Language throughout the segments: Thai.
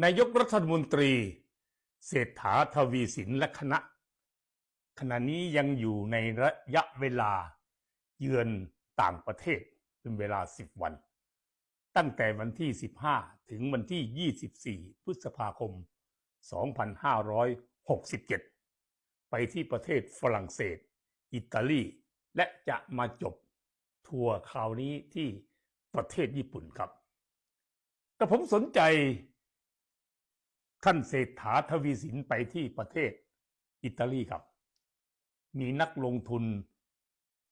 นายกรัฐมนตรี เศรษฐาทวีสินและคณะ ขณะนี้ยังอยู่ในระยะเวลาเยือนต่างประเทศเป็นเวลา 10 วัน ตั้งแต่วันที่ 15 ถึงวันที่ 24 พฤษภาคม 2567 ไปที่ประเทศฝรั่งเศส อิตาลี และจะมาจบทัวร์คราวนี้ที่ประเทศญี่ปุ่นครับ แต่ผมสนใจ ท่านเศรษฐาทวีสินไปที่ประเทศอิตาลีครับ มีนักลงทุน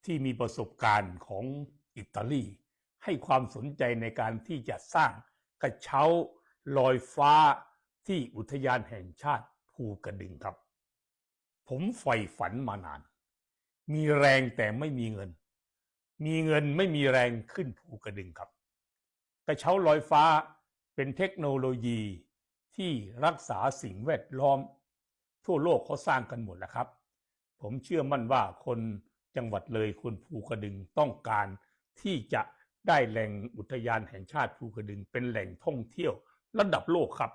ที่มีประสบการณ์ของอิตาลี ให้ความสนใจในการที่จะสร้างกระเช้าลอยฟ้าที่อุทยานแห่งชาติภูกระดึงครับ ผมใฝ่ฝันมานาน มีแรงแต่ไม่มีเงิน มีเงินไม่มีแรงขึ้นภูกระดึงครับ กระเช้าลอยฟ้าเป็นเทคโนโลยี ที่รักษาสิ่งแวดล้อม ทั่วโลกเขาสร้างกันหมดแล้วครับ ผมเชื่อมั่นว่าคนจังหวัดเลยคนภูกระดึงต้องการที่จะได้แหล่งอุทยานแห่งชาติภูกระดึงเป็นแหล่งท่องเที่ยวระดับโลกครับ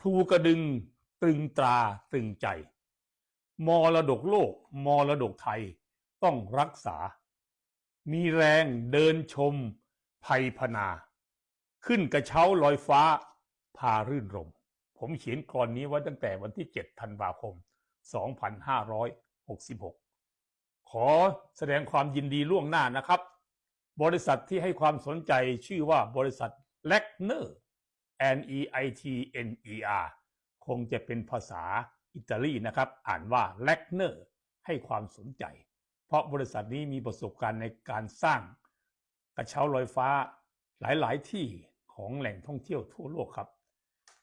ภูกระดึงตรึงตราตรึงใจ มรดกโลก มรดกไทยต้องรักษา มีแรงเดินชมภัยพนา ขึ้นกระเช้าลอยฟ้าพารื่นรม ผมเขียนกรนี้ไว้ตั้งแต่วันที่ 7 ธันวาคม 2566 ขอแสดงความยินดีล่วงหน้านะครับ บริษัทที่ให้ความสนใจชื่อว่าบริษัท l e c n e r N E I T N E R คงจะเป็นภาษาอิตาลีนะครับ อ่านว่า l e c n e r ให้ความสนใจ เพราะบริษัทนี้มีประสบการณ์ในการสร้างกระเช้าลอยฟ้าหลาย ๆ ที่ของแหล่งท่องเที่ยวทั่วโลกครับ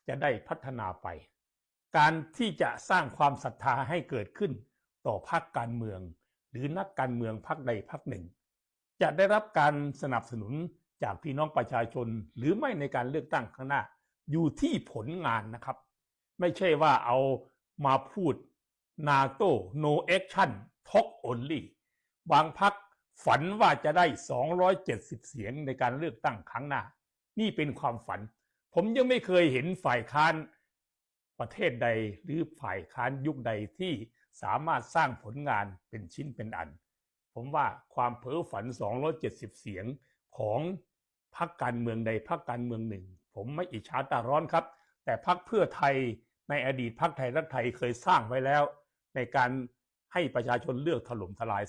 จะได้พัฒนาไป การที่จะสร้างความศรัทธาให้เกิดขึ้นต่อพรรคการเมือง หรือนักการเมืองพรรคใดพรรคหนึ่ง จะได้รับการสนับสนุนจากพี่น้องประชาชน หรือไม่ในการเลือกตั้งข้างหน้า อยู่ที่ผลงานนะครับ ไม่ใช่ว่าเอามาพูด NATO no action talk only บางพักฝันว่าจะได้ 270 เสียงในการเลือกตั้งครั้งหน้า นี่เป็นความฝัน ผมยังไม่เคยเห็นฝ่ายค้านประเทศใดหรือฝ่ายค้านยุคใดที่สามารถสร้างผลงานเป็นชิ้นเป็นอัน ผมว่าความเพ้อฝัน 270 เสียงของพรรคการเมืองใดพรรคการเมืองหนึ่ง ผมไม่อิจฉาตาร้อนครับ แต่พรรคเพื่อไทยในอดีตพรรคไทยรักไทยเคยสร้างไว้แล้ว ในการให้ประชาชนเลือกถล่มทลาย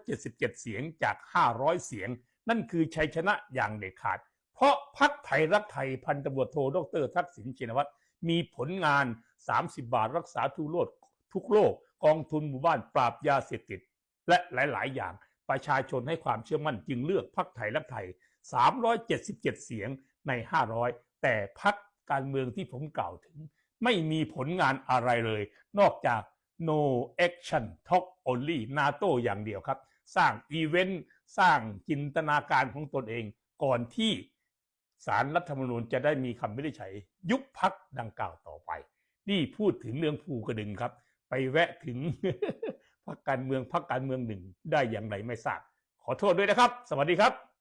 377 เสียงจาก 500 เสียง นั่นคือชัยชนะอย่างเด็ดขาด เพราะพรรคไทยรักไทยพันตำรวจโทดรทักษิณชินวัตรมีผลงาน 30 บาทรักษาทุกโรคทุกโรคกองทุนหมู่บ้านปราบยาเสพติด และหลาย ๆ อย่างประชาชนให้ความเชื่อมั่นจึงเลือกพรรคไทยรักไทย 377 เสียงใน 500 แต่พรรคการเมืองที่ผมกล่าวถึง ไม่มีผลงานอะไรเลย นอกจาก no action talk only NATO อย่างเดียวครับ สร้างอีเวนต์ สร้างจินตนาการของตนเองก่อนที่ สารรัฐธรรมนูญจะได้มีคำวินิจฉัย ยุบพักดังกล่าวต่อไป นี่พูดถึงเรื่องภูกระดึงครับ ไปแวะถึงพักการเมืองพักการเมืองหนึ่งได้อย่างไรไม่ทราบขอโทษด้วยนะครับ สวัสดีครับ